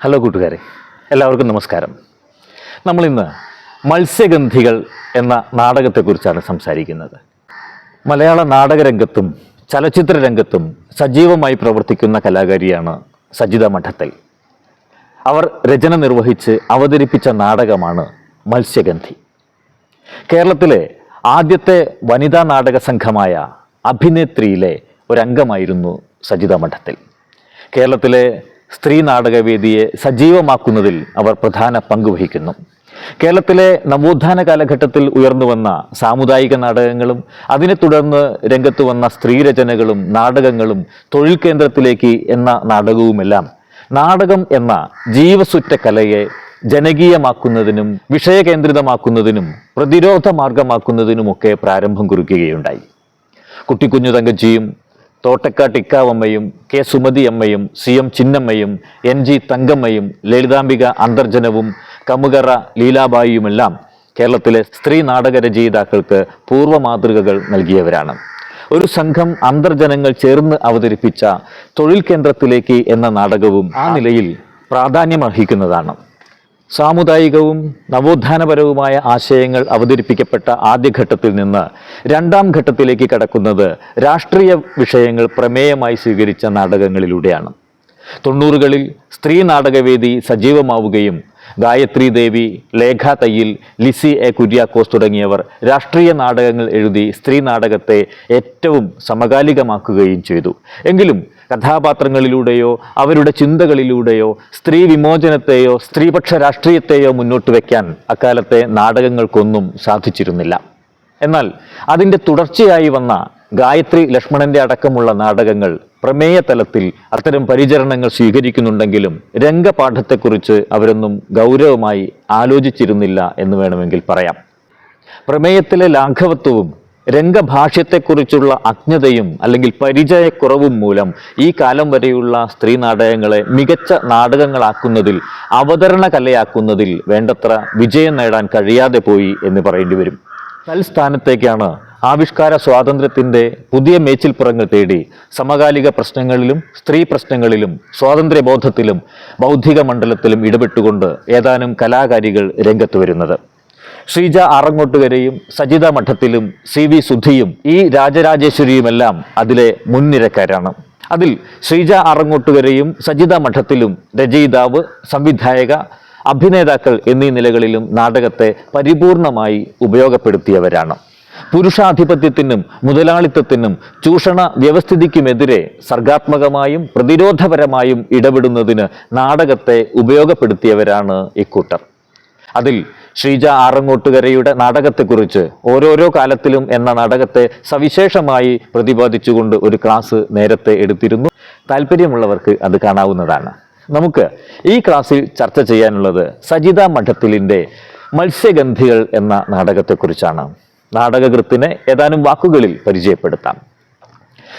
Hello കൂട്ടുകാരെ എല്ലാവർക്കും നമസ്കാരം. നമ്മളിന്ന് മത്സ്യഗന്ധികൾ എന്ന നാടകത്തെക്കുറിച്ചാണ് സംസാരിക്കുന്നത്. മലയാള നാടകരംഗത്തും ചലച്ചിത്ര രംഗത്തും സജീവമായി പ്രവർത്തിക്കുന്ന കലാകാരിയാണ് സജിത മഠത്തൽ. അവർ രചന നിർവഹിച്ച് അവതരിപ്പിച്ച നാടകമാണ് മത്സ്യഗന്ധി. കേരളത്തിലെ ആദ്യത്തെ വനിതാ നാടക സംഘമായ അഭിനേത്രിയിലെ ഒരംഗമായിരുന്നു സജിത മഠത്തിൽ. കേരളത്തിലെ സ്ത്രീ നാടകവേദിയെ സജീവമാക്കുന്നതിൽ അവർ പ്രധാന പങ്ക് വഹിക്കുന്നു. കേരളത്തിലെ നവോത്ഥാന കാലഘട്ടത്തിൽ ഉയർന്നു വന്ന സാമുദായിക നാടകങ്ങളും അതിനെ തുടർന്ന് രംഗത്ത് വന്ന സ്ത്രീരചനകളും നാടകങ്ങളും തൊഴിൽ കേന്ദ്രത്തിലേക്ക് എന്ന നാടകവുമെല്ലാം നാടകം എന്ന ജീവസുറ്റ കലയെ ജനകീയമാക്കുന്നതിനും വിഷയകേന്ദ്രിതമാക്കുന്നതിനും പ്രതിരോധ മാർഗമാക്കുന്നതിനുമൊക്കെ പ്രാരംഭം കുറിക്കുകയുണ്ടായി. കുട്ടിക്കുഞ്ഞു തങ്കച്ചിയും തോട്ടക്കാട്ട് ഇക്കാവമ്മയും കെ സുമതി അമ്മയും സി എം ചിന്നമ്മയും എൻ ജി തങ്കമ്മയും ലളിതാംബിക അന്തർജനവും കമുകറ ലീലാബായിയുമെല്ലാം കേരളത്തിലെ സ്ത്രീ നാടക രചയിതാക്കൾക്ക് പൂർവ മാതൃകകൾ നൽകിയവരാണ്. ഒരു സംഘം അന്തർജനങ്ങൾ ചേർന്ന് അവതരിപ്പിച്ച തൊഴിൽ കേന്ദ്രത്തിലേക്ക് എന്ന നാടകവും ആ നിലയിൽ പ്രാധാന്യമർഹിക്കുന്നതാണ് സാമുദായികവും നവോത്ഥാനപരവുമായ ആശയങ്ങൾ അവതരിപ്പിക്കപ്പെട്ട ആദ്യഘട്ടത്തിൽ നിന്ന് രണ്ടാം ഘട്ടത്തിലേക്ക് കടക്കുന്നത് രാഷ്ട്രീയ വിഷയങ്ങൾ പ്രമേയമായി സ്വീകരിച്ച നാടകങ്ങളിലൂടെയാണ്. തൊണ്ണൂറുകളിൽ സ്ത്രീ നാടകവേദി സജീവമാവുകയും ഗായത്രി ദേവി ലേഖ തയ്യിൽ ലിസി എ കുര്യാക്കോസ് തുടങ്ങിയവർ രാഷ്ട്രീയ നാടകങ്ങൾ എഴുതി സ്ത്രീ നാടകത്തെ ഏറ്റവും സമകാലികമാക്കുകയും ചെയ്തു. എങ്കിലും കഥാപാത്രങ്ങളിലൂടെയോ അവരുടെ ചിന്തകളിലൂടെയോ സ്ത്രീ വിമോചനത്തെയോ സ്ത്രീപക്ഷ രാഷ്ട്രീയത്തെയോ മുന്നോട്ട് വയ്ക്കാൻ അക്കാലത്തെ നാടകങ്ങൾക്കൊന്നും സാധിച്ചിരുന്നില്ല. എന്നാൽ അതിന്റെ തുടർച്ചയായി വന്ന ഗായത്രി ലക്ഷ്മണന്റെ അടക്കമുള്ള നാടകങ്ങൾ പ്രമേയ തലത്തിൽ അത്തരം പരിചരണങ്ങൾ സ്വീകരിക്കുന്നുണ്ടെങ്കിലും രംഗപാഠത്തെക്കുറിച്ച് അവരൊന്നും ഗൗരവമായി ആലോചിച്ചിരുന്നില്ല എന്ന് വേണമെങ്കിൽ പറയാം. പ്രമേയത്തിലെ ലാഘവത്വവും രംഗഭാഷ്യത്തെക്കുറിച്ചുള്ള അജ്ഞതയും അല്ലെങ്കിൽ പരിചയക്കുറവും മൂലം ഈ കാലം വരെയുള്ള സ്ത്രീ നാടകങ്ങളെ മികച്ച നാടകങ്ങളാക്കുന്നതിൽ അവതരണ കലയാക്കുന്നതിൽ വേണ്ടത്ര വിജയം നേടാൻ കഴിയാതെ പോയി എന്ന് പറയേണ്ടി വരും. തൽസ്ഥാനത്തേക്കാണ് ആവിഷ്കാര സ്വാതന്ത്ര്യത്തിന്റെ പുതിയ മേച്ചിൽപ്പുറങ്ങൾ തേടി സമകാലിക പ്രശ്നങ്ങളിലും സ്ത്രീ പ്രശ്നങ്ങളിലും സ്വാതന്ത്ര്യബോധത്തിലും ബൗദ്ധിക മണ്ഡലത്തിലും ഇടപെട്ടുകൊണ്ട് ഏതാനും കലാകാരികൾ രംഗത്ത് വരുന്നത്. ശ്രീജ ആറങ്ങോട്ടുകരയും സജിത മഠത്തിലും സി വി സുധിയും ഈ രാജരാജേശ്വരിയുമെല്ലാം അതിലെ മുൻനിരക്കാരാണ്. അതിൽ ശ്രീജ ആറങ്ങോട്ടുകരയും സജിത മഠത്തിലും രചയിതാവ് സംവിധായക അഭിനേതാക്കൾ എന്നീ നിലകളിലും നാടകത്തെ പരിപൂർണമായി ഉപയോഗപ്പെടുത്തിയവരാണ്. പുരുഷാധിപത്യത്തിനും മുതലാളിത്തത്തിനും ചൂഷണ വ്യവസ്ഥിതിക്കുമെതിരെ സർഗാത്മകമായും പ്രതിരോധപരമായും ഇടപെടുന്നതിന് നാടകത്തെ ഉപയോഗപ്പെടുത്തിയവരാണ് ഇക്കൂട്ടർ അതിൽ ശ്രീജ ആറങ്ങോട്ടുകരയുടെ നാടകത്തെക്കുറിച്ച് ഓരോരോ കാലത്തിലും എന്ന നാടകത്തെ സവിശേഷമായി പ്രതിപാദിച്ചുകൊണ്ട് ഒരു ക്ലാസ് നേരത്തെ എടുത്തിരുന്നു. താല്പര്യമുള്ളവർക്ക് അത് കാണാവുന്നതാണ്. നമുക്ക് ഈ ക്ലാസ്സിൽ ചർച്ച ചെയ്യാനുള്ളത് സജിത മഠത്തിലിന്റെ മത്സ്യഗന്ധികൾ എന്ന നാടകത്തെക്കുറിച്ചാണ്. നാടകകൃത്തിനെ ഏതാനും വാക്കുകളിൽ പരിചയപ്പെടുത്താം.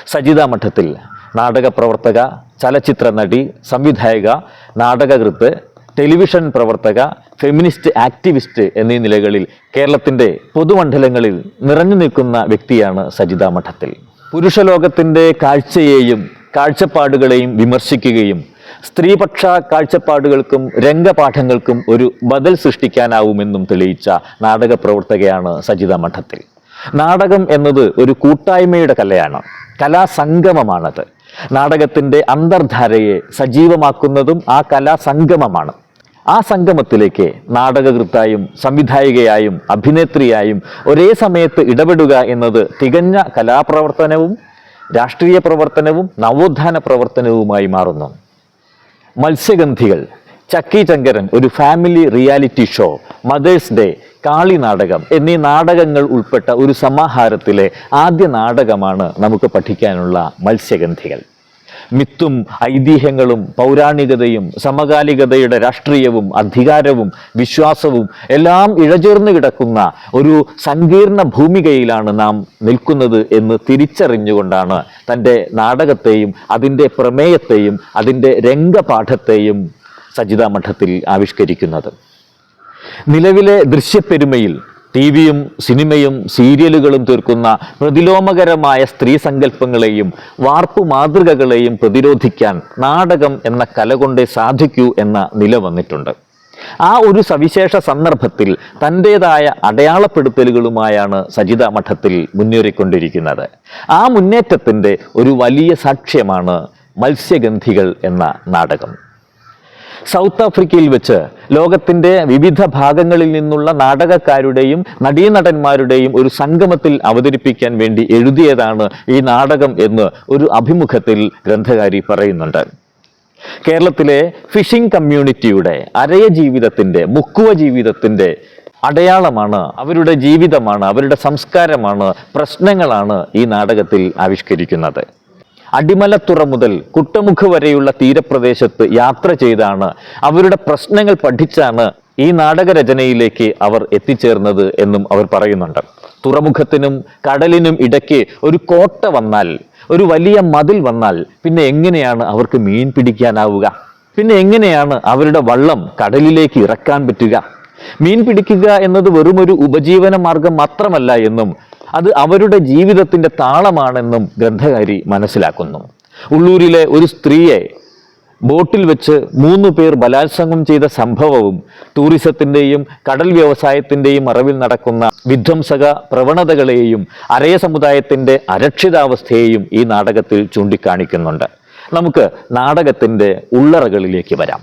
സജിത മഠത്തിൽ നാടക പ്രവർത്തക ചലച്ചിത്ര നടി സംവിധായക നാടകകൃത്ത് ടെലിവിഷൻ പ്രവർത്തക ഫെമിനിസ്റ്റ് ആക്ടിവിസ്റ്റ് എന്നീ നിലകളിൽ കേരളത്തിന്റെ പൊതുമണ്ഡലങ്ങളിൽ നിറഞ്ഞു നിൽക്കുന്ന വ്യക്തിയാണ് സജിത മഠത്തിൽ. പുരുഷലോകത്തിന്റെ കാഴ്ചയെയും കാഴ്ചപ്പാടുകളെയും വിമർശിക്കുകയും സ്ത്രീപക്ഷ കാഴ്ചപ്പാടുകൾക്കും രംഗപാഠങ്ങൾക്കും ഒരു ബദൽ സൃഷ്ടിക്കാനാവുമെന്നും തെളിയിച്ച നാടക പ്രവർത്തകയാണ് സജിത മഠത്തിൽ. നാടകം എന്നത് ഒരു കൂട്ടായ്മയുടെ കലയാണ് കലാസംഗമമാണത്. നാടകത്തിന്റെ അന്തർധാരയെ സജീവമാക്കുന്നതും ആ കലാസംഗമമാണ്. ആ സംഗമത്തിലേക്ക് നാടകകൃത്തായും സംവിധായികയായും അഭിനേത്രിയായും ഒരേ സമയത്ത് ഇടപെടുക എന്നത് തികഞ്ഞ കലാപ്രവർത്തനവും രാഷ്ട്രീയ പ്രവർത്തനവും നവോത്ഥാന പ്രവർത്തനവുമായി മാറുന്നു. മത്സ്യഗന്ധികൾ ചക്കി ചങ്കരൻ ഒരു family reality show mother's day Kali നാടകം എന്നീ നാടകങ്ങൾ ഉൾപ്പെട്ട ഒരു സമാഹാരത്തിലെ ആദ്യ നാടകമാണ് നമുക്ക് പഠിക്കാനുള്ള മത്സ്യഗന്ധികൾ. മിത്തും ഐതിഹ്യങ്ങളും പൗരാണികതയും സമകാലികതയുടെ രാഷ്ട്രീയവും അധികാരവും വിശ്വാസവും എല്ലാം ഇഴചേർന്ന് കിടക്കുന്ന ഒരു സങ്കീർണ ഭൂമികയിലാണ് നാം നിൽക്കുന്നത് എന്ന് തിരിച്ചറിഞ്ഞുകൊണ്ടാണ് തന്റെ നാടകത്തെയും അതിന്റെ പ്രമേയത്തെയും അതിന്റെ രംഗപാഠത്തെയും സജിതാ മഠത്തിൽ ആവിഷ്കരിക്കുന്നത്. നിലവിലെ ദൃശ്യപ്പെരുമയിൽ ടി വിയും സിനിമയും സീരിയലുകളും തീർക്കുന്ന പ്രതിലോമകരമായ സ്ത്രീ സങ്കല്പങ്ങളെയും വാർപ്പു മാതൃകകളെയും പ്രതിരോധിക്കാൻ നാടകം എന്ന കല കൊണ്ടേ സാധിക്കൂ എന്ന നില വന്നിട്ടുണ്ട്. ആ ഒരു സവിശേഷ സന്ദർഭത്തിൽ തന്റെതായ അടയാളപ്പെടുത്തലുകളുമായാണ് സജിത മഠത്തിൽ മുന്നേറിക്കൊണ്ടിരിക്കുന്നത്. ആ മുന്നേറ്റത്തിന്റെ ഒരു വലിയ സാക്ഷ്യമാണ് മത്സ്യഗന്ധികൾ എന്ന നാടകം. സൗത്ത് ആഫ്രിക്കയിൽ വെച്ച് ലോകത്തിന്റെ വിവിധ ഭാഗങ്ങളിൽ നിന്നുള്ള നാടകക്കാരുടെയും നടീനടന്മാരുടെയും ഒരു സംഗമത്തിൽ അവതരിപ്പിക്കാൻ വേണ്ടി എഴുതിയതാണ് ഈ നാടകം എന്ന് ഒരു അഭിമുഖത്തിൽ ഗ്രന്ഥകാരി പറയുന്നുണ്ട്. കേരളത്തിലെ ഫിഷിംഗ് കമ്മ്യൂണിറ്റിയുടെ അരയ ജീവിതത്തിന്റെ മുക്കുവ ജീവിതത്തിന്റെ അടയാളമാണ് അവരുടെ ജീവിതമാണ് അവരുടെ സംസ്കാരമാണ് പ്രശ്നങ്ങളാണ് ഈ നാടകത്തിൽ ആവിഷ്കരിക്കുന്നത്. അടിമലത്തുറ മുതൽ കുട്ടമുഖ് വരെയുള്ള തീരപ്രദേശത്ത് യാത്ര ചെയ്താണ് അവരുടെ പ്രശ്നങ്ങൾ പഠിച്ചാണ് ഈ നാടകരചനയിലേക്ക് അവർ എത്തിച്ചേർന്നത് എന്നും അവർ പറയുന്നുണ്ട്. തുറമുഖത്തിനും കടലിനും ഇടയ്ക്ക് ഒരു കോട്ട വന്നാൽ ഒരു വലിയ മതിൽ വന്നാൽ പിന്നെ എങ്ങനെയാണ് അവർക്ക് മീൻ പിടിക്കാനാവുക? പിന്നെ എങ്ങനെയാണ് അവരുടെ വള്ളം കടലിലേക്ക് ഇറക്കാൻ പറ്റുക? മീൻ പിടിക്കുക എന്നത് വെറുമൊരു ഉപജീവന മാർഗം മാത്രമല്ല എന്നും അത് അവരുടെ ജീവിതത്തിന്റെ താളമാണെന്നും ഗ്രന്ഥകാരി മനസ്സിലാക്കുന്നു. ഉള്ളൂരിലെ ഒരു സ്ത്രീയെ ബോട്ടിൽ വെച്ച് മൂന്ന് പേർ ബലാത്സംഗം ചെയ്ത സംഭവവും ടൂറിസത്തിന്റെയും കടൽ വ്യവസായത്തിന്റെയും മറവിൽ നടക്കുന്ന വിധ്വംസക പ്രവണതകളെയും അരയ സമുദായത്തിന്റെ അരക്ഷിതാവസ്ഥയെയും ഈ നാടകത്തിൽ ചൂണ്ടിക്കാണിക്കുന്നുണ്ട്. നമുക്ക് നാടകത്തിന്റെ ഉള്ളറകളിലേക്ക് വരാം.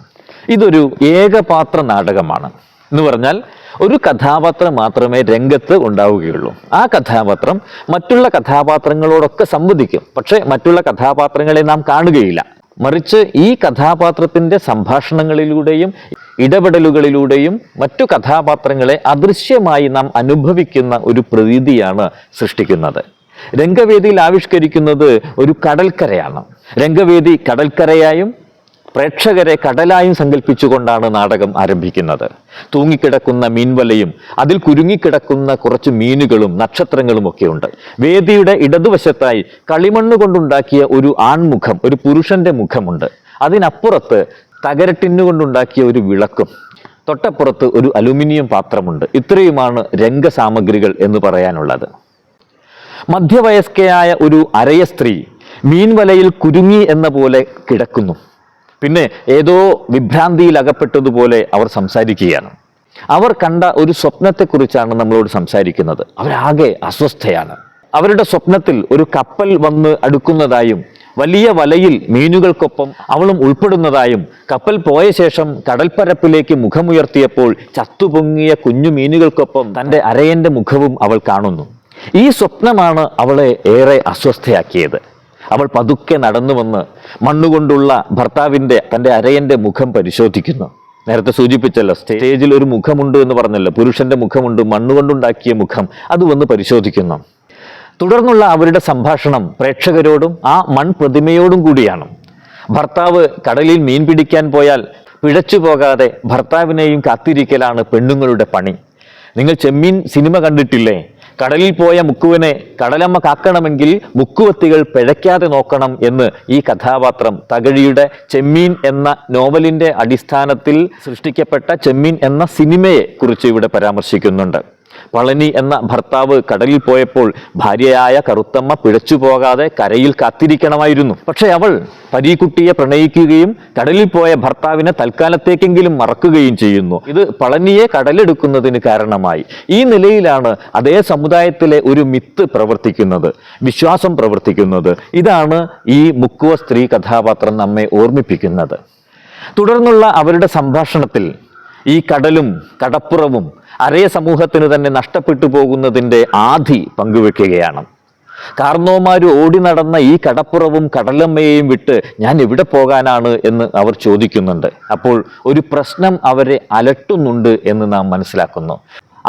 ഇതൊരു ഏകപാത്ര നാടകമാണ്. എന്ന് പറഞ്ഞാൽ ഒരു കഥാപാത്രം മാത്രമേ രംഗത്ത് ഉണ്ടാവുകയുള്ളൂ. ആ കഥാപാത്രം മറ്റുള്ള കഥാപാത്രങ്ങളോടൊക്കെ സംവദിക്കും. പക്ഷേ മറ്റുള്ള കഥാപാത്രങ്ങളെ നാം കാണുകയില്ല. മറിച്ച് ഈ കഥാപാത്രത്തിന്റെ സംഭാഷണങ്ങളിലൂടെയും ഇടപെടലുകളിലൂടെയും മറ്റു കഥാപാത്രങ്ങളെ അദൃശ്യമായി നാം അനുഭവിക്കുന്ന ഒരു പ്രതീതിയാണ് സൃഷ്ടിക്കുന്നത്. രംഗവേദിയിൽ ആവിഷ്കരിക്കുന്നത് ഒരു കടൽക്കരയാണ്. രംഗവേദി കടൽക്കരയായും പ്രേക്ഷകരെ കടലായും സങ്കല്പിച്ചുകൊണ്ടാണ് നാടകം ആരംഭിക്കുന്നത്. തൂങ്ങിക്കിടക്കുന്ന മീൻവലയും അതിൽ കുരുങ്ങിക്കിടക്കുന്ന കുറച്ച് മീനുകളും നക്ഷത്രങ്ങളും ഒക്കെ ഉണ്ട് വേദിയുടെ ഇടതുവശത്തായി കളിമണ്ണ് കൊണ്ടുണ്ടാക്കിയ ഒരു ആൺമുഖം ഒരു പുരുഷന്റെ മുഖമുണ്ട്. അതിനപ്പുറത്ത് തകരട്ടിന്നുകൊണ്ടുണ്ടാക്കിയ ഒരു വിളക്കും തൊട്ടപ്പുറത്ത് ഒരു അലുമിനിയം പാത്രമുണ്ട്. ഇത്രയുമാണ് രംഗസാമഗ്രികൾ എന്ന് പറയാനുള്ളത്. മധ്യവയസ്കയായ ഒരു അരയ സ്ത്രീ മീൻവലയിൽ കുരുങ്ങി എന്ന പോലെ കിടക്കുന്നു. പിന്നെ ഏതോ വിഭ്രാന്തിയിൽ അകപ്പെട്ടതുപോലെ അവർ സംസാരിക്കുകയാണ്. അവർ കണ്ട ഒരു സ്വപ്നത്തെക്കുറിച്ചാണ് നമ്മളോട് സംസാരിക്കുന്നത്. അവരാകെ അസ്വസ്ഥയാണ്. അവരുടെ സ്വപ്നത്തിൽ ഒരു കപ്പൽ വന്ന് അടുക്കുന്നതായും വലിയ വലയിൽ മീനുകൾക്കൊപ്പം അവളും ഉൾപ്പെടുന്നതായും കപ്പൽ പോയ ശേഷം കടൽപ്പരപ്പിലേക്ക് മുഖമുയർത്തിയപ്പോൾ ചത്തുപൊങ്ങിയ കുഞ്ഞു മീനുകൾക്കൊപ്പം തന്റെ അരയന്റെ മുഖവും അവൾ കാണുന്നു. ഈ സ്വപ്നമാണ് അവളെ ഏറെ അസ്വസ്ഥയാക്കിയത്. അവൾ പതുക്കെ നടന്നു വന്ന് മണ്ണുകൊണ്ടുള്ള ഭർത്താവിന്റെ തന്റെ അരയന്റെ മുഖം പരിശോധിക്കുന്നു. നേരത്തെ സൂചിപ്പിച്ചല്ലോ സ്റ്റേജിൽ ഒരു മുഖമുണ്ട് എന്ന് പറഞ്ഞല്ലോ പുരുഷന്റെ മുഖമുണ്ട് മണ്ണുകൊണ്ടുണ്ടാക്കിയ മുഖം അത് വന്ന് പരിശോധിക്കുന്നു. തുടർന്നുള്ള അവരുടെ സംഭാഷണം പ്രേക്ഷകരോടും ആ മൺപ്രതിമയോടും കൂടിയാണ്. ഭർത്താവ് കടലിൽ മീൻ പിടിക്കാൻ പോയാൽ പിഴച്ചു പോകാതെ ഭർത്താവിനെയും കാത്തിരിക്കലാണ് പെണ്ണുങ്ങളുടെ പണി. നിങ്ങൾ ചെമ്മീൻ സിനിമ കണ്ടിട്ടില്ലേ? കടലിൽ പോയ മുക്കുവിനെ കടലമ്മ കാക്കണമെങ്കിൽ മുക്കുവത്തികൾ പിഴയ്ക്കാതെ നോക്കണം എന്ന് ഈ കഥാപാത്രം. തകഴിയുടെ ചെമ്മീൻ എന്ന നോവലിന്റെ അടിസ്ഥാനത്തിൽ സൃഷ്ടിക്കപ്പെട്ട ചെമ്മീൻ എന്ന സിനിമയെ കുറിച്ച് ഇവിടെ പരാമർശിക്കുന്നുണ്ട്. പളനി എന്ന ഭർത്താവ് കടലിൽ പോയപ്പോൾ ഭാര്യയായ കറുത്തമ്മ പിഴച്ചു പോകാതെ കരയിൽ കാത്തിരിക്കണമായിരുന്നു. പക്ഷെ അവൾ പരീക്കുട്ടിയെ പ്രണയിക്കുകയും കടലിൽ പോയ ഭർത്താവിനെ തൽക്കാലത്തേക്കെങ്കിലും മറക്കുകയും ചെയ്യുന്നു. ഇത് പളനിയെ കടലെടുക്കുന്നതിന് കാരണമായി. ഈ നിലയിലാണ് അതേ സമുദായത്തിലെ ഒരു മിത്ത് പ്രവർത്തിക്കുന്നത് വിശ്വാസം പ്രവർത്തിക്കുന്നത്. ഇതാണ് ഈ മുക്കുവ സ്ത്രീ കഥാപാത്രം നമ്മെ ഓർമ്മിപ്പിക്കുന്നത്. തുടർന്നുള്ള അവരുടെ സംഭാഷണത്തിൽ ഈ കടലും കടപ്പുറവും അരയ സമൂഹത്തിന് തന്നെ നഷ്ടപ്പെട്ടു പോകുന്നതിന്റെ ആധി പങ്കുവെക്കുകയാണ്. കാർന്നോമാർ ഓടി നടന്ന ഈ കടപ്പുറവും കടലമ്മയെയും വിട്ട് ഞാൻ എവിടെ പോകാനാണ് എന്ന് അവർ ചോദിക്കുന്നുണ്ട്. അപ്പോൾ ഒരു പ്രശ്നം അവരെ അലട്ടുന്നുണ്ട് എന്ന് നാം മനസ്സിലാക്കുന്നു.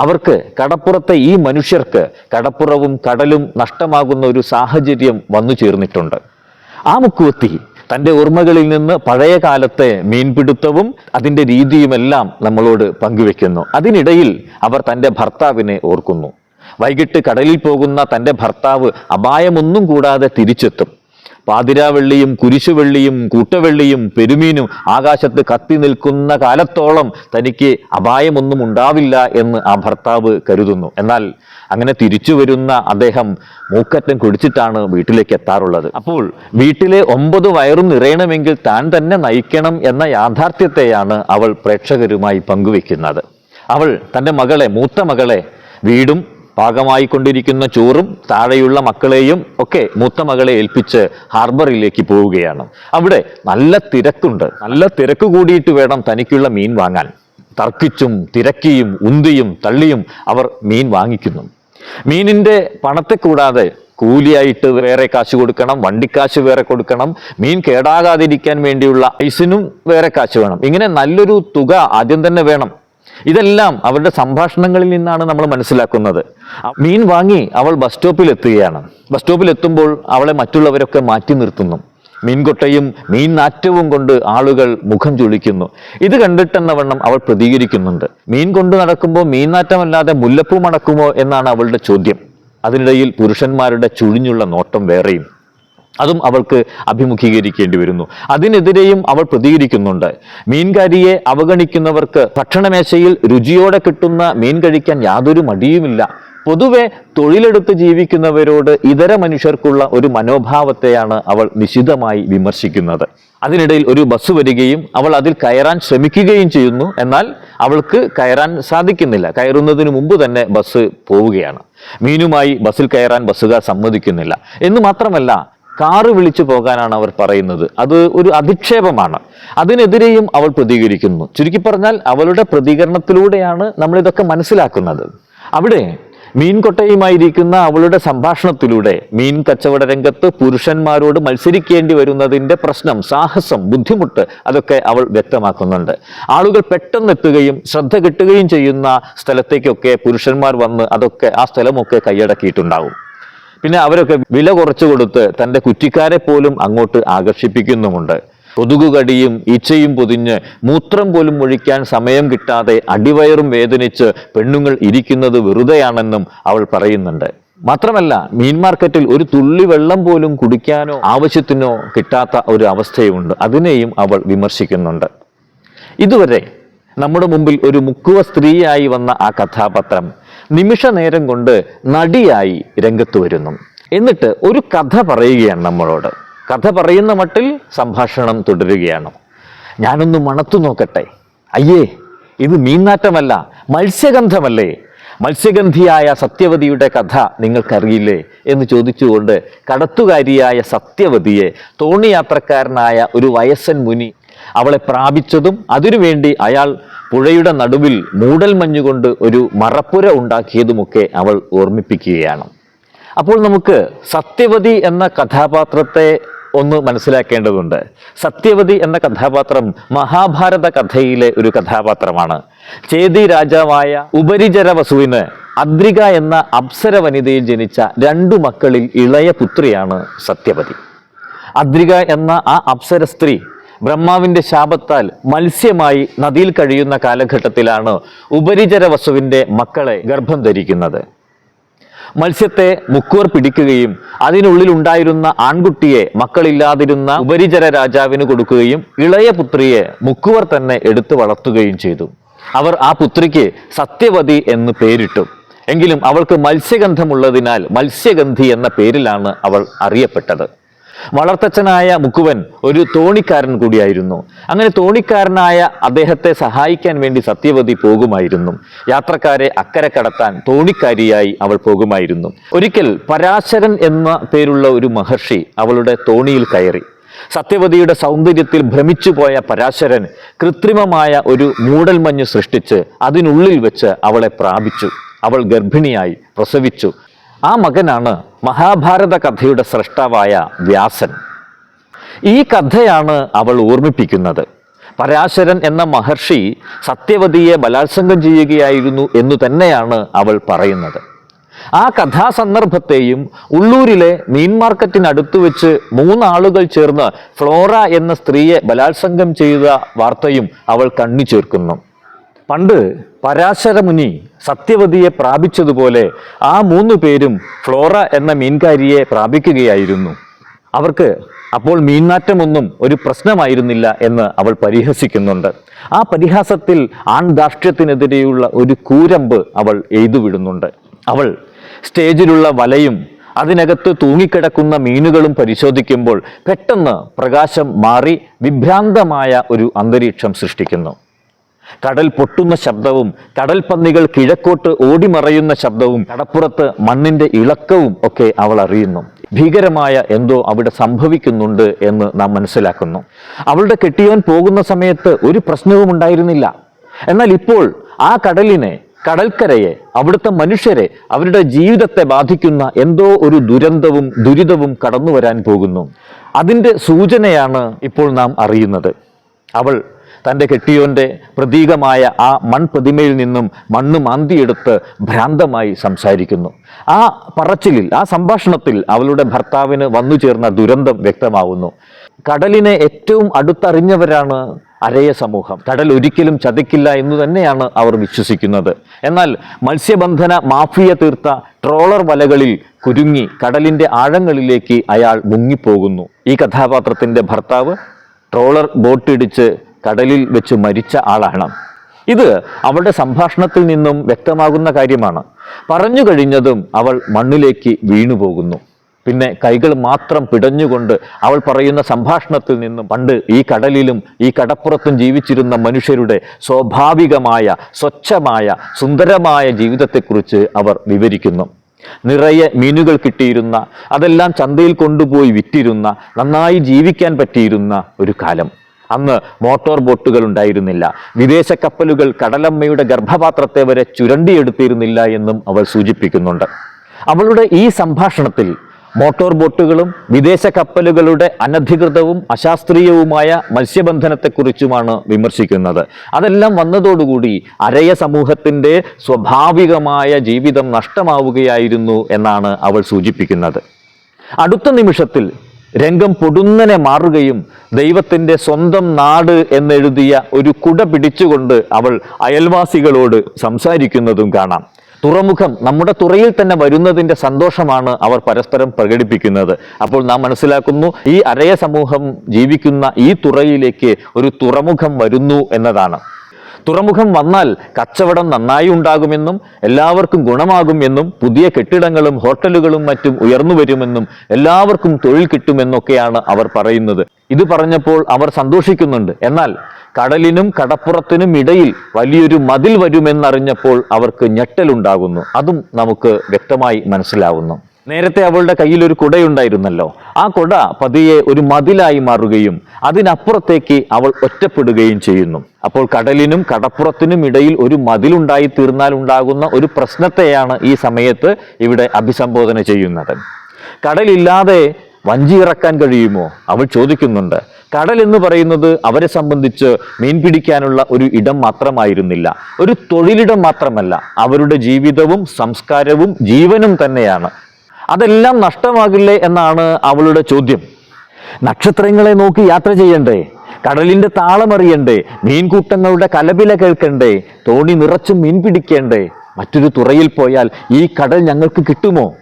അവർക്ക് കടപ്പുറത്തെ ഈ മനുഷ്യർക്ക് കടപ്പുറവും കടലും നഷ്ടമാകുന്ന ഒരു സാഹചര്യം വന്നു ചേർന്നിട്ടുണ്ട്. ആ മുക്കുവത്തി തന്റെ ഓർമ്മകളിൽ നിന്ന് പഴയ കാലത്തെ മീൻപിടുത്തവും അതിന്റെ രീതിയുമെല്ലാം നമ്മളോട് പങ്കുവെക്കുന്നു. അതിനിടയിൽ അവർ തന്റെ ഭർത്താവിനെ ഓർക്കുന്നു. വൈകിട്ട് കടലിൽ പോകുന്ന തന്റെ ഭർത്താവ് അപായമൊന്നും കൂടാതെ തിരിച്ചെത്തും. പാതിരാവെള്ളിയും കുരിശുവെള്ളിയും കൂട്ടവെള്ളിയും പെരുമീനും ആകാശത്ത് കത്തി നിൽക്കുന്ന കാലത്തോളം തനിക്ക് അപായമൊന്നും ഉണ്ടാവില്ല എന്ന് ആ ഭർത്താവ് കരുതുന്നു. എന്നാൽ അങ്ങനെ തിരിച്ചു വരുന്ന അദ്ദേഹം മൂക്കറ്റം കുടിച്ചിട്ടാണ് വീട്ടിലേക്ക് എത്താറുള്ളത്. അപ്പോൾ വീട്ടിലെ ഒമ്പത് വയറും നിറയണമെങ്കിൽ താൻ തന്നെ നയിക്കണം എന്ന യാഥാർത്ഥ്യത്തെയാണ് അവൾ പ്രേക്ഷകരുമായി പങ്കുവെക്കുന്നത്. അവൾ തന്റെ മകളെ മൂത്ത മകളെ വീടും പാകമായിക്കൊണ്ടിരിക്കുന്ന ചോറും താഴെയുള്ള മക്കളെയും ഒക്കെ മൂത്ത മകളെ ഏൽപ്പിച്ച് ഹാർബറിലേക്ക് പോവുകയാണ്. അവിടെ നല്ല തിരക്കുണ്ട്. നല്ല തിരക്ക് കൂടിയിട്ട് വേണം തനിക്കുള്ള മീൻ വാങ്ങാൻ. തർക്കിച്ചും തിരക്കിയും ഉന്തിയും തള്ളിയും അവർ മീൻ വാങ്ങിക്കുന്നു. മീനിന്റെ പണത്തെ കൂടാതെ കൂലിയായിട്ട് വേറെ കാശ് കൊടുക്കണം വണ്ടിക്കാശ് വേറെ കൊടുക്കണം മീൻ കേടാകാതിരിക്കാൻ വേണ്ടിയുള്ള ഐസിനും വേറെ കാശ് വേണം. ഇങ്ങനെ നല്ലൊരു തുക ആദ്യം തന്നെ വേണം. ഇതെല്ലാം അവരുടെ സംഭാഷണങ്ങളിൽ നിന്നാണ് നമ്മൾ മനസ്സിലാക്കുന്നത്. മീൻ വാങ്ങി അവൾ ബസ് സ്റ്റോപ്പിൽ എത്തുകയാണ് ബസ് സ്റ്റോപ്പിൽ എത്തുമ്പോൾ അവളെ മറ്റുള്ളവരൊക്കെ മാറ്റി നിർത്തുന്നു. മീൻകൊട്ടയും മീൻ നാറ്റവും കൊണ്ട് ആളുകൾ മുഖം ചുളിക്കുന്നു. ഇത് കണ്ടിട്ടെന്ന വണ്ണം അവൾ പ്രതികരിക്കുന്നുണ്ട്. മീൻ കൊണ്ട് നടക്കുമ്പോൾ മീൻ നാറ്റമല്ലാതെ മുല്ലപ്പൂ മണക്കുമോ എന്നാണ് അവളുടെ ചോദ്യം. അതിനിടയിൽ പുരുഷന്മാരുടെ ചുഴിഞ്ഞുള്ള നോട്ടം വേറെയും. അതും അവൾക്ക് അഭിമുഖീകരിക്കേണ്ടി വരുന്നു. അതിനെതിരെയും അവൾ പ്രതികരിക്കുന്നുണ്ട്. മീൻകാരിയെ അവഗണിക്കുന്നവർക്ക് ഭക്ഷണമേശയിൽ രുചിയോടെ കിട്ടുന്ന മീൻ കഴിക്കാൻ യാതൊരു മടിയുമില്ല. പൊതുവെ തൊഴിലെടുത്ത് ജീവിക്കുന്നവരോട് ഇതര മനുഷ്യർക്കുള്ള ഒരു മനോഭാവത്തെയാണ് അവൾ നിശിതമായി വിമർശിക്കുന്നത്. അതിനിടയിൽ ഒരു ബസ് വരികയും അവൾ അതിൽ കയറാൻ ശ്രമിക്കുകയും ചെയ്യുന്നു. എന്നാൽ അവൾക്ക് കയറാൻ സാധിക്കുന്നില്ല. കയറുന്നതിന് മുമ്പ് തന്നെ ബസ് പോവുകയാണ്. മീനുമായി ബസ്സിൽ കയറാൻ ബസ്സുകാർ സമ്മതിക്കുന്നില്ല. എന്ന് മാത്രമല്ല കാറ് വിളിച്ചു പോകാനാണ് അവർ പറയുന്നത്. അത് ഒരു അധിക്ഷേപമാണ്. അതിനെതിരെയും അവൾ പ്രതികരിക്കുന്നു. ചുരുക്കി പറഞ്ഞാൽ അവളുടെ പ്രതികരണത്തിലൂടെയാണ് നമ്മൾ ഇതൊക്കെ മനസ്സിലാക്കുന്നത്. അവിടെ മീൻകൊട്ടയുമായിരിക്കുന്ന അവളുടെ സംഭാഷണത്തിലൂടെ മീൻ കച്ചവട രംഗത്ത് പുരുഷന്മാരോട് മത്സരിക്കേണ്ടി വരുന്നതിന്റെ പ്രശ്നം സാഹസം ബുദ്ധിമുട്ട് അതൊക്കെ അവൾ വ്യക്തമാക്കുന്നുണ്ട്. ആളുകൾ പെട്ടെന്ന് എത്തുകയും ശ്രദ്ധ കിട്ടുകയും ചെയ്യുന്ന സ്ഥലത്തേക്കൊക്കെ പുരുഷന്മാർ വന്ന് അതൊക്കെ ആ സ്ഥലമൊക്കെ കൈയടക്കിയിട്ടുണ്ടാവും പിന്നെ അവരൊക്കെ വില കുറച്ചു കൊടുത്ത് തന്റെ കുറ്റിക്കാരെ പോലും അങ്ങോട്ട് ആകർഷിപ്പിക്കുന്നുമുണ്ട്. കൊതുകുകടിയും ഈച്ചയും പൊതിഞ്ഞ് മൂത്രം പോലും ഒഴിക്കാൻ സമയം കിട്ടാതെ അടിവയറും വേദനിച്ച് പെണ്ണുങ്ങൾ ഇരിക്കുന്നത് വെറുതെയാണെന്നും അവൾ പറയുന്നുണ്ട്. മാത്രമല്ല മീൻ മാർക്കറ്റിൽ ഒരു തുള്ളി വെള്ളം പോലും കുടിക്കാനോ ആവശ്യത്തിനോ കിട്ടാത്ത ഒരു അവസ്ഥയുമുണ്ട് അതിനെയും അവൾ വിമർശിക്കുന്നുണ്ട്. ഇതുവരെ നമ്മുടെ മുമ്പിൽ ഒരു മുക്കുവ സ്ത്രീയായി വന്ന ആ കഥാപാത്രം നിമിഷ നേരം കൊണ്ട് നടിയായി രംഗത്ത് വരുന്നു. എന്നിട്ട് ഒരു കഥ പറയുകയാണ് നമ്മളോട്. കഥ പറയുന്ന മട്ടിൽ സംഭാഷണം തുടരുകയാണ്. ഞാനൊന്ന് മണത്തു നോക്കട്ടെ. അയ്യേ ഇത് മീൻനാറ്റമല്ല മത്സ്യഗന്ധമല്ലേ? മത്സ്യഗന്ധിയായ സത്യവതിയുടെ കഥ നിങ്ങൾക്കറിയില്ലേ എന്ന് ചോദിച്ചുകൊണ്ട് കടത്തുകാരിയായ സത്യവതിയെ തോണിയാത്രക്കാരനായ ഒരു വയസ്സൻ മുനി അവളെ പ്രാപിച്ചതും അതിനുവേണ്ടി അയാൾ പുഴയുടെ നടുവിൽ മൂടൽ മഞ്ഞുകൊണ്ട് ഒരു മറപ്പുര ഉണ്ടാക്കിയതുമൊക്കെ അവൾ ഓർമ്മിപ്പിക്കുകയാണ്. അപ്പോൾ നമുക്ക് സത്യവതി എന്ന കഥാപാത്രത്തെ ഒന്ന് മനസ്സിലാക്കേണ്ടതുണ്ട്. സത്യവതി എന്ന കഥാപാത്രം മഹാഭാരത കഥയിലെ ഒരു കഥാപാത്രമാണ്. ചേതി രാജാവായ ഉപരിചര വസുവിന് അദ്രിക എന്ന അപ്സര വനിതയിൽ ജനിച്ച രണ്ടു മക്കളിൽ ഇളയ പുത്രിയാണ് സത്യവതി. അദ്രിക എന്ന ആ അപ്സര സ്ത്രീ ബ്രഹ്മാവിന്റെ ശാപത്താൽ മത്സ്യമായി നദിയിൽ കഴിയുന്ന കാലഘട്ടത്തിലാണ് ഉപരിചര വസുവിന്റെ മക്കളെ ഗർഭം ധരിക്കുന്നത്. മത്സ്യത്തെ മുക്കൂർ പിടിക്കുകയും അതിനുള്ളിൽ ഉണ്ടായിരുന്ന ആൺകുട്ടിയെ മക്കളില്ലാതിരുന്ന ഉപരിചര രാജാവിന് കൊടുക്കുകയും ഇളയ പുത്രിയെ മുക്കുവർ തന്നെ എടുത്തു വളർത്തുകയും ചെയ്തു. അവർ ആ പുത്രിക്ക് സത്യവതി എന്ന് പേരിട്ടു. എങ്കിലും അവൾക്ക് മത്സ്യഗന്ധമുള്ളതിനാൽ മത്സ്യഗന്ധി എന്ന പേരിലാണ് അവൾ അറിയപ്പെട്ടത്. വളർത്തച്ഛനായ മുക്കുവൻ ഒരു തോണിക്കാരൻ കൂടിയായിരുന്നു. അങ്ങനെ തോണിക്കാരനായ അദ്ദേഹത്തെ സഹായിക്കാൻ വേണ്ടി സത്യവതി പോകുമായിരുന്നു. യാത്രക്കാരെ അക്കരെ കടത്താൻ തോണിക്കാരിയായി അവൾ പോകുമായിരുന്നു. ഒരിക്കൽ പരാശരൻ എന്ന പേരുള്ള ഒരു മഹർഷി അവളുടെ തോണിയിൽ കയറി. സത്യവതിയുടെ സൗന്ദര്യത്തിൽ ഭ്രമിച്ചു പോയ പരാശരൻ കൃത്രിമമായ ഒരു മൂടൽമഞ്ഞ് സൃഷ്ടിച്ച് അതിനുള്ളിൽ വെച്ച് അവളെ പ്രാപിച്ചു. അവൾ ഗർഭിണിയായി പ്രസവിച്ചു. ആ മകനാണ് മഹാഭാരത കഥയുടെ സൃഷ്ടാവായ വ്യാസൻ. ഈ കഥയാണ് അവൾ ഓർമ്മിപ്പിക്കുന്നത്. പരാശരൻ എന്ന മഹർഷി സത്യവതിയെ ബലാത്സംഗം ചെയ്യുകയായിരുന്നു എന്നു തന്നെയാണ് അവൾ പറയുന്നത്. ആ കഥാസന്ദർഭത്തെയും ഉള്ളൂരിലെ മീൻ മാർക്കറ്റിനടുത്ത് വെച്ച് മൂന്നാളുകൾ ചേർന്ന് ഫ്ലോറ എന്ന സ്ത്രീയെ ബലാത്സംഗം ചെയ്ത വാർത്തയും അവൾ കണ്ണു ചേർക്കുന്നു പണ്ട് പരാശരമുനി സത്യവതിയെ പ്രാപിച്ചതുപോലെ ആ മൂന്ന് പേരും ഫ്ലോറ എന്ന മീൻകാരിയെ പ്രാപിക്കുകയായിരുന്നു. അവർക്ക് അപ്പോൾ മീൻനാറ്റമൊന്നും ഒരു പ്രശ്നമായിരുന്നില്ല എന്ന് അവൾ പരിഹസിക്കുന്നുണ്ട്. ആ പരിഹാസത്തിൽ ആൺദാഷ്ട്യത്തിനെതിരെയുള്ള ഒരു കൂരമ്പ് അവൾ എഴുതുവിടുന്നുണ്ട്. അവൾ സ്റ്റേജിലുള്ള വലയും അതിനകത്ത് തൂങ്ങിക്കിടക്കുന്ന മീനുകളും പരിശോധിക്കുമ്പോൾ പെട്ടെന്ന് പ്രകാശം മാറി വിഭ്രാന്തമായ ഒരു അന്തരീക്ഷം സൃഷ്ടിക്കുന്നു. കടൽ പൊട്ടുന്ന ശബ്ദവും കടൽ പന്നികൾ കിഴക്കോട്ട് ഓടിമറയുന്ന ശബ്ദവും കടപ്പുറത്ത് മണ്ണിന്റെ ഇളക്കവും ഒക്കെ അവൾ അറിയുന്നു. ഭീകരമായ എന്തോ അവിടെ സംഭവിക്കുന്നുണ്ട് എന്ന് നാം മനസ്സിലാക്കുന്നു. അവളുടെ കെട്ടിയവൻ പോകുന്ന സമയത്ത് ഒരു പ്രശ്നവും ഉണ്ടായിരുന്നില്ല. എന്നാൽ ഇപ്പോൾ ആ കടലിനെ കടൽക്കരയെ അവിടുത്തെ മനുഷ്യരെ അവരുടെ ജീവിതത്തെ ബാധിക്കുന്ന എന്തോ ഒരു ദുരന്തവും ദുരിതവും കടന്നു വരാൻ പോകുന്നു. അതിന്റെ സൂചനയാണ് ഇപ്പോൾ നാം അറിയുന്നത്. അവൾ തന്റെ കെട്ടിയോന്റെ പ്രതീകമായ ആ മൺപ്രതിമയിൽ നിന്നും മണ്ണ് മാന്തിയെടുത്ത് ഭ്രാന്തമായി സംസാരിക്കുന്നു. ആ പറച്ചിലിൽ ആ സംഭാഷണത്തിൽ അവളുടെ ഭർത്താവിന് വന്നു ചേർന്ന ദുരന്തം വ്യക്തമാവുന്നു. കടലിനെ ഏറ്റവും അടുത്തറിഞ്ഞവരാണ് അരയ സമൂഹം. കടൽ ഒരിക്കലും ചതിക്കില്ല എന്ന് തന്നെയാണ് അവർ വിശ്വസിക്കുന്നത്. എന്നാൽ മത്സ്യബന്ധന മാഫിയ തീർത്ത ട്രോളർ വലകളിൽ കുരുങ്ങി കടലിന്റെ ആഴങ്ങളിലേക്ക് അയാൾ മുങ്ങിപ്പോകുന്നു. ഈ കഥാപാത്രത്തിന്റെ ഭർത്താവ് ട്രോളർ ബോട്ടിടിച്ച് കടലിൽ വെച്ച് മരിച്ച ആളാണ്. ഇത് അവളുടെ സംഭാഷണത്തിൽ നിന്നും വ്യക്തമാകുന്ന കാര്യമാണ്. പറഞ്ഞു കഴിഞ്ഞതും അവൾ മണ്ണിലേക്ക് വീണുപോകുന്നു പിന്നെ കൈകൾ മാത്രം പിടഞ്ഞുകൊണ്ട് അവൾ പറയുന്ന സംഭാഷണത്തിൽ നിന്നും പണ്ട് ഈ കടലിലും ഈ കടപ്പുറത്തും ജീവിച്ചിരുന്ന മനുഷ്യരുടെ സ്വാഭാവികമായ സ്വച്ഛമായ സുന്ദരമായ ജീവിതത്തെക്കുറിച്ച് അവർ വിവരിക്കുന്നു. നിറയെ മീനുകൾ കിട്ടിയിരുന്ന അതെല്ലാം ചന്തയിൽ കൊണ്ടുപോയി വിറ്റിരുന്ന നന്നായി ജീവിക്കാൻ പറ്റിയിരുന്ന ഒരു കാലം. അന്ന് മോട്ടോർ ബോട്ടുകൾ ഉണ്ടായിരുന്നില്ല. വിദേശ കപ്പലുകൾ കടലമ്മയുടെ ഗർഭപാത്രത്തെ വരെ ചുരണ്ടിയെടുത്തിരുന്നില്ല എന്നും അവൾ സൂചിപ്പിക്കുന്നുണ്ട്. അവളുടെ ഈ സംഭാഷണത്തിൽ മോട്ടോർ ബോട്ടുകളും വിദേശ കപ്പലുകളുടെ അനധികൃതവും അശാസ്ത്രീയവുമായ മത്സ്യബന്ധനത്തെക്കുറിച്ചുമാണ് വിമർശിക്കുന്നത്. അതെല്ലാം വന്നതോടുകൂടി അരയ സമൂഹത്തിന്റെ സ്വാഭാവികമായ ജീവിതം നഷ്ടമാവുകയായിരുന്നു എന്നാണ് അവൾ സൂചിപ്പിക്കുന്നത്. അടുത്ത നിമിഷത്തിൽ രംഗം പൊടുന്നനെ മാറുകയും ദൈവത്തിന്റെ സ്വന്തം നാട് എന്നെഴുതിയ ഒരു കുട പിടിച്ചുകൊണ്ട് അവൾ അയൽവാസികളോട് സംസാരിക്കുന്നതും കാണാം. തുറമുഖം നമ്മുടെ തുറയിൽ തന്നെ വരുന്നതിന്റെ സന്തോഷമാണ് അവർ പരസ്പരം പ്രകടിപ്പിക്കുന്നത്. അപ്പോൾ നാം മനസ്സിലാക്കുന്നു ഈ അരയ സമൂഹം ജീവിക്കുന്ന ഈ തുറയിലേക്ക് ഒരു തുറമുഖം വരുന്നു എന്നതാണ്. തുറമുഖം വന്നാൽ കച്ചവടം നന്നായി ഉണ്ടാകുമെന്നും എല്ലാവർക്കും ഗുണമാകും എന്നും പുതിയ കെട്ടിടങ്ങളും ഹോട്ടലുകളും മറ്റും ഉയർന്നു വരുമെന്നും എല്ലാവർക്കും തൊഴിൽ കിട്ടുമെന്നൊക്കെയാണ് അവർ പറയുന്നത്. ഇത് പറഞ്ഞപ്പോൾ അവർ സന്തോഷിക്കുന്നുണ്ട്. എന്നാൽ കടലിനും കടപ്പുറത്തിനും ഇടയിൽ വലിയൊരു മതിൽ വരുമെന്നറിഞ്ഞപ്പോൾ അവർക്ക് ഞെട്ടലുണ്ടാകുന്നു. അതും നമുക്ക് വ്യക്തമായി മനസ്സിലാവുന്നു. നേരത്തെ അവളുടെ കയ്യിൽ ഒരു കുടയുണ്ടായിരുന്നല്ലോ. ആ കുട പതിയെ ഒരു മതിലായി മാറുകയും അതിനപ്പുറത്തേക്ക് അവൾ ഒറ്റപ്പെടുകയും ചെയ്യുന്നു. അപ്പോൾ കടലിനും കടപ്പുറത്തിനും ഇടയിൽ ഒരു മതിലുണ്ടായി തീർന്നാൽ ഉണ്ടാകുന്ന ഒരു പ്രശ്നത്തെയാണ് ഈ സമയത്ത് ഇവിടെ അഭിസംബോധന ചെയ്യുന്നത്. കടലില്ലാതെ വഞ്ചി ഇറക്കാൻ കഴിയുമോ? അവൾ ചോദിക്കുന്നുണ്ട്. കടൽ എന്ന് പറയുന്നത് അവരെ സംബന്ധിച്ച് മീൻ പിടിക്കാനുള്ള ഒരു ഇടം മാത്രമായിരുന്നില്ല. ഒരു തൊഴിലിടം മാത്രമല്ല. അവരുടെ ജീവിതവും സംസ്കാരവും ജീവനും തന്നെയാണ്. അതെല്ലാം നഷ്ടമാകില്ലേ എന്നാണ് അവളുടെ ചോദ്യം. നക്ഷത്രങ്ങളെ നോക്കി യാത്ര ചെയ്യണ്ടേ? കടലിന്റെ താളമറിയണ്ടേ മീൻകൂട്ടങ്ങളുടെ കലപില കേൾക്കണ്ടേ? തോണി നിറച്ചു മീൻ പിടിക്കേണ്ടേ? മറ്റൊരു തുറയിൽ പോയാൽ ഈ കടൽ ഞങ്ങൾക്ക് കിട്ടുമോ?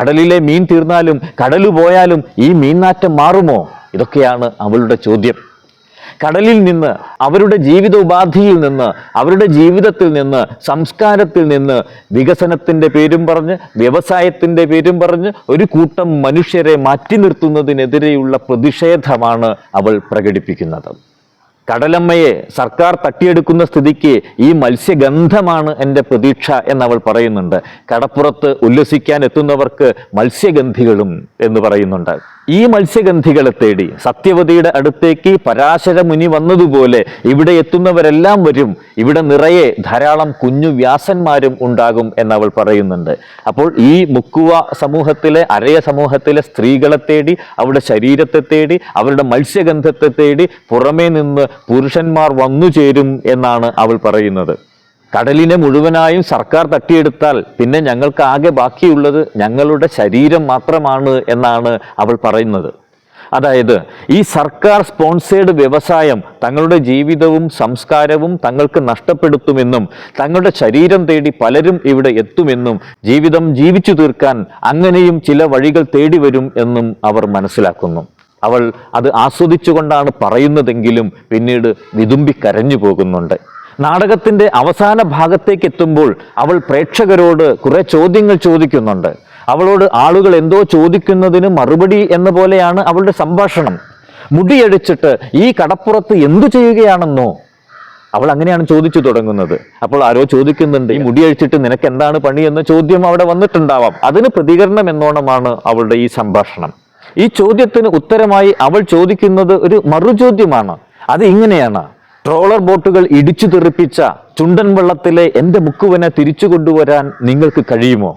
കടലിലെ മീൻ തീർന്നാലും കടലു പോയാലും ഈ മീൻനാറ്റം മാറുമോ? ഇതൊക്കെയാണ് അവളുടെ ചോദ്യം. കടലിൽ നിന്ന് അവരുടെ ജീവിത ഉപാധിയിൽ നിന്ന് അവരുടെ ജീവിതത്തിൽ നിന്ന് സംസ്കാരത്തിൽ നിന്ന് വികസനത്തിന്റെ പേരും പറഞ്ഞ് വ്യവസായത്തിന്റെ പേരും പറഞ്ഞ് ഒരു കൂട്ടം മനുഷ്യരെ മാറ്റി നിർത്തുന്നതിനെതിരെയുള്ള പ്രതിഷേധമാണ് അവൾ പ്രകടിപ്പിക്കുന്നത്. കടലമ്മയെ സർക്കാർ തട്ടിയെടുക്കുന്ന സ്ഥിതിക്ക് ഈ മത്സ്യഗന്ധമാണ് എന്റെ പ്രതീക്ഷ എന്നവൾ പറയുന്നുണ്ട്. കടപ്പുറത്ത് ഉല്ലസിക്കാൻ എത്തുന്നവർക്ക് മത്സ്യഗന്ധികളും എന്ന് പറയുന്നുണ്ട്. ഈ മത്സ്യഗന്ധികളെ തേടി സത്യവതിയുടെ അടുത്തേക്ക് പരാശര മുനി വന്നതുപോലെ ഇവിടെ എത്തുന്നവരെല്ലാം വരും. ഇവിടെ നിറയെ ധാരാളം കുഞ്ഞു വ്യാസന്മാരും ഉണ്ടാകും എന്നവൾ പറയുന്നുണ്ട്. അപ്പോൾ ഈ മുക്കുവ സമൂഹത്തിലെ അരയ സമൂഹത്തിലെ സ്ത്രീകളെ തേടി അവരുടെ ശരീരത്തെ തേടി അവരുടെ മത്സ്യഗന്ധത്തെ തേടി പുറമേ നിന്ന് പുരുഷന്മാർ വന്നു ചേരും എന്നാണ് അവൾ പറയുന്നത്. കടലിനെ മുഴുവനായും സർക്കാർ തട്ടിയെടുത്താൽ പിന്നെ ഞങ്ങൾക്ക് ആകെ ബാക്കിയുള്ളത് ഞങ്ങളുടെ ശരീരം മാത്രമാണ് എന്നാണ് അവൾ പറയുന്നത്. അതായത് ഈ സർക്കാർ സ്പോൺസേഡ് വ്യവസായം തങ്ങളുടെ ജീവിതവും സംസ്കാരവും തങ്ങൾക്ക് നഷ്ടപ്പെടുത്തുമെന്നും തങ്ങളുടെ ശരീരം തേടി പലരും ഇവിടെ എത്തുമെന്നും ജീവിതം ജീവിച്ചു തീർക്കാൻ അങ്ങനെയും ചില വഴികൾ തേടി വരും എന്നും അവർ മനസ്സിലാക്കുന്നു. അവൾ അത് ആസ്വദിച്ചുകൊണ്ടാണ് പറയുന്നതെങ്കിലും പിന്നീട് വിതുമ്പി കരഞ്ഞു പോകുന്നുണ്ട്. നാടകത്തിന്റെ അവസാന ഭാഗത്തേക്ക് എത്തുമ്പോൾ അവൾ പ്രേക്ഷകരോട് കുറേ ചോദ്യങ്ങൾ ചോദിക്കുന്നുണ്ട്. അവളോട് ആളുകൾ എന്തോ ചോദിക്കുന്നതിന് മറുപടി എന്ന പോലെയാണ് അവളുടെ സംഭാഷണം. മുടിയടിച്ചിട്ട് ഈ കടപ്പുറത്ത് എന്തു ചെയ്യുകയാണെന്നോ അവൾ അങ്ങനെയാണ് ചോദിച്ചു തുടങ്ങുന്നത്. അപ്പോൾ ആരോ ചോദിക്കുന്നുണ്ട് ഈ മുടിയഴിച്ചിട്ട് നിനക്ക് എന്താണ് പണി? എന്ന ചോദ്യം അവിടെ വന്നിട്ടുണ്ടാവാം. അതിന് പ്രതികരണം എന്നോണമാണ് അവളുടെ ഈ സംഭാഷണം. ഈ ചോദ്യത്തിന് ഉത്തരമായി അവൾ ചോദിക്കുന്നത് ഒരു മറുചോദ്യമാണ്. അത് ഇങ്ങനെയാണ്. ട്രോളർ ബോട്ടുകൾ ഇടിച്ചു തെറിപ്പിച്ച ചുണ്ടൻ വെള്ളത്തിലെ എന്റെ മുക്കുവനെ തിരിച്ചു കൊണ്ടുവരാൻ നിങ്ങൾക്ക് കഴിയുമോ?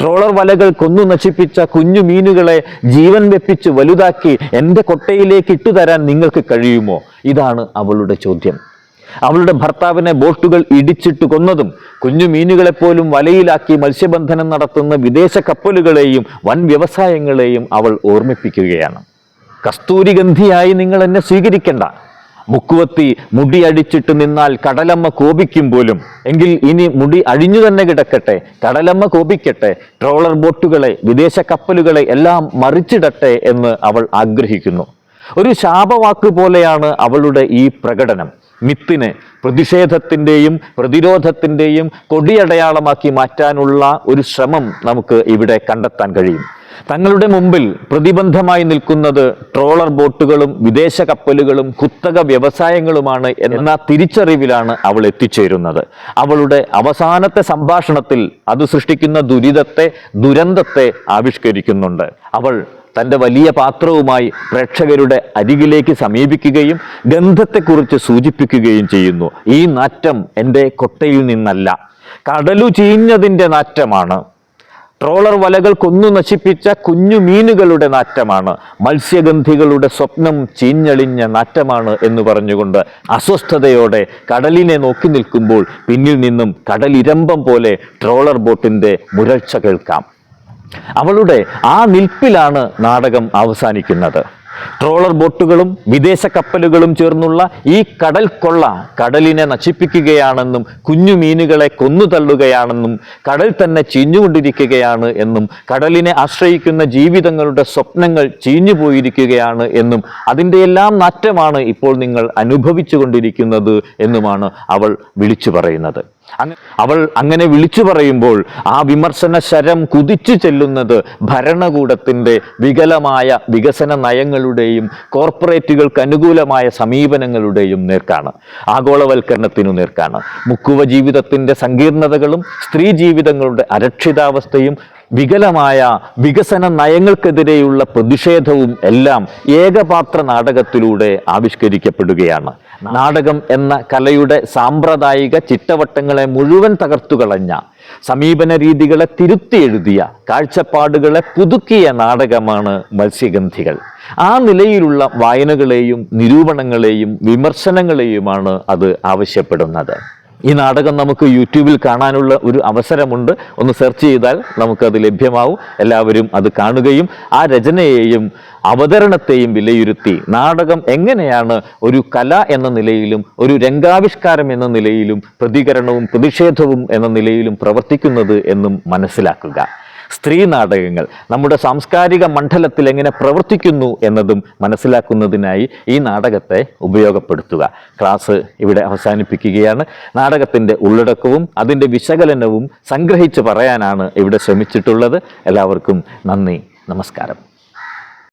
ട്രോളർ വലകൾ കൊന്നു നശിപ്പിച്ച കുഞ്ഞു മീനുകളെ ജീവൻ വെപ്പിച്ച് വലുതാക്കി എന്റെ കൊട്ടയിലേക്ക് ഇട്ടുതരാൻ നിങ്ങൾക്ക് കഴിയുമോ? ഇതാണ് അവളുടെ ചോദ്യം. അവളുടെ ഭർത്താവിനെ ബോട്ടുകൾ ഇടിച്ചിട്ട് കൊന്നതും കുഞ്ഞു മീനുകളെ പോലും വലയിലാക്കി മത്സ്യബന്ധനം നടത്തുന്ന വിദേശ കപ്പലുകളെയും വൻ വ്യവസായങ്ങളെയും അവൾ ഓർമ്മിപ്പിക്കുകയാണ്. കസ്തൂരി ഗന്ധിയായി നിങ്ങൾ എന്നെ സ്വീകരിക്കണ്ട. മുക്കുവത്തി മുടി അടിച്ചിട്ട് നിന്നാൽ കടലമ്മ കോപിക്കും പോലും. എങ്കിൽ ഇനി മുടി അഴിഞ്ഞു തന്നെ കിടക്കട്ടെ കടലമ്മ കോപിക്കട്ടെ ട്രോളർ ബോട്ടുകളെ വിദേശ കപ്പലുകളെ എല്ലാം മറിച്ചിടട്ടെ എന്ന് അവൾ ആഗ്രഹിക്കുന്നു. ഒരു ശാപവാക്ക് പോലെയാണ് അവളുടെ ഈ പ്രകടനം. മിത്തിനെ പ്രതിഷേധത്തിന്റെയും പ്രതിരോധത്തിന്റെയും കൊടിയടയാളമാക്കി മാറ്റാനുള്ള ഒരു ശ്രമം നമുക്ക് ഇവിടെ കണ്ടെത്താൻ കഴിയും. തങ്ങളുടെ മുമ്പിൽ പ്രതിബന്ധമായി നിൽക്കുന്നത് ട്രോളർ ബോട്ടുകളും വിദേശ കപ്പലുകളും കുത്തക വ്യവസായങ്ങളുമാണ് എന്ന തിരിച്ചറിവിലാണ് അവൾ എത്തിച്ചേരുന്നത്. അവളുടെ അവസാനത്തെ സംഭാഷണത്തിൽ അത് സൃഷ്ടിക്കുന്ന ദുരിതത്തെ ദുരന്തത്തെ ആവിഷ്കരിക്കുന്നുണ്ട്. അവൾ തന്റെ വലിയ പാത്രവുമായി പ്രേക്ഷകരുടെ അരികിലേക്ക് സമീപിക്കുകയും ഗന്ധത്തെക്കുറിച്ച് സൂചിപ്പിക്കുകയും ചെയ്യുന്നു. ഈ നാറ്റം എന്റെ കൊട്ടയിൽ നിന്നല്ല കടലു ചീഞ്ഞതിന്റെ നാറ്റമാണ്. ട്രോളർ വലകൾ കൊന്നു നശിപ്പിച്ച കുഞ്ഞു മീനുകളുടെ നാറ്റമാണ്. മത്സ്യഗന്ധികളുടെ സ്വപ്നം ചീഞ്ഞളിഞ്ഞ നാറ്റമാണ് എന്ന് പറഞ്ഞുകൊണ്ട് അസ്വസ്ഥതയോടെ കടലിനെ നോക്കി നിൽക്കുമ്പോൾ പിന്നിൽ നിന്നും കടലിരമ്പം പോലെ ട്രോളർ ബോട്ടിന്റെ മുരൾച്ച കേൾക്കാം. അവളുടെ ആ നിൽപ്പിലാണ് നാടകം അവസാനിക്കുന്നത്. ട്രോളർ ബോട്ടുകളും വിദേശ കപ്പലുകളും ചേർന്നുള്ള ഈ കടൽ കൊള്ള കടലിനെ നശിപ്പിക്കുകയാണെന്നും കുഞ്ഞു മീനുകളെ കൊന്നു തള്ളുകയാണെന്നും കടൽ തന്നെ ചീഞ്ഞുകൊണ്ടിരിക്കുകയാണ് എന്നും കടലിനെ ആശ്രയിക്കുന്ന ജീവിതങ്ങളുടെ സ്വപ്നങ്ങൾ ചീഞ്ഞു പോയിരിക്കുകയാണ് എന്നും അതിന്റെ എല്ലാം നാറ്റമാണ് ഇപ്പോൾ നിങ്ങൾ അനുഭവിച്ചു കൊണ്ടിരിക്കുന്നത് എന്നുമാണ് അവൾ വിളിച്ചു പറയുന്നത്. അവൾ അങ്ങനെ വിളിച്ചു പറയുമ്പോൾ ആ വിമർശന ശരം കുതിച്ചു ചെല്ലുന്നത് ഭരണകൂടത്തിന്റെ വികലമായ വികസന നയങ്ങളുടെയും കോർപ്പറേറ്റുകൾക്ക് അനുകൂലമായ സമീപനങ്ങളുടെയും നേർക്കാണ് ആഗോളവൽക്കരണത്തിനു നേർക്കാണ്. മുക്കുവ ജീവിതത്തിന്റെ സങ്കീർണതകളും സ്ത്രീ ജീവിതങ്ങളുടെ അരക്ഷിതാവസ്ഥയും വികലമായ വികസന നയങ്ങൾക്കെതിരെയുള്ള പ്രതിഷേധവും എല്ലാം ഏകപാത്ര നാടകത്തിലൂടെ ആവിഷ്കരിക്കപ്പെടുകയാണ്. നാടകം എന്ന കലയുടെ സാമ്പ്രദായിക ചിട്ടവട്ടങ്ങളെ മുഴുവൻ തകർത്തുകളഞ്ഞ സമീപന രീതികളെ തിരുത്തി എഴുതിയ കാഴ്ചപ്പാടുകളെ പുതുക്കിയ നാടകമാണ് മത്സ്യഗന്ധികൾ. ആ നിലയിലുള്ള വായനകളെയും നിരൂപണങ്ങളെയും വിമർശനങ്ങളെയുമാണ് അത് ആവശ്യപ്പെടുന്നത്. ഈ നാടകം നമുക്ക് യൂട്യൂബിൽ കാണാനുള്ള ഒരു അവസരമുണ്ട്. ഒന്ന് സെർച്ച് ചെയ്താൽ നമുക്കത് ലഭ്യമാവും. എല്ലാവരും അത് കാണുകയും ആ രചനയെയും അവതരണത്തെയും വിലയിരുത്തി നാടകം എങ്ങനെയാണ് ഒരു കല എന്ന നിലയിലും ഒരു രംഗാവിഷ്കാരം എന്ന നിലയിലും പ്രതികരണവും പ്രതിഷേധവും എന്ന നിലയിലും പ്രവർത്തിക്കുന്നത് എന്നും മനസ്സിലാക്കുക. സ്ത്രീ നാടകങ്ങൾ. നമ്മുടെ സാംസ്കാരിക മണ്ഡലത്തിൽ എങ്ങനെ പ്രവർത്തിക്കുന്നു എന്നതും മനസ്സിലാക്കുന്നതിനായി ഈ നാടകത്തെ ഉപയോഗപ്പെടുത്തുക. ക്ലാസ് ഇവിടെ അവസാനിപ്പിക്കുകയാണ്. നാടകത്തിന്റെ ഉള്ളടക്കവും അതിന്റെ വിശകലനവും സംഗ്രഹിച്ച് പറയാനാണ് ഇവിടെ ശ്രമിച്ചിട്ടുള്ളത്. എല്ലാവർക്കും നന്ദി. നമസ്കാരം.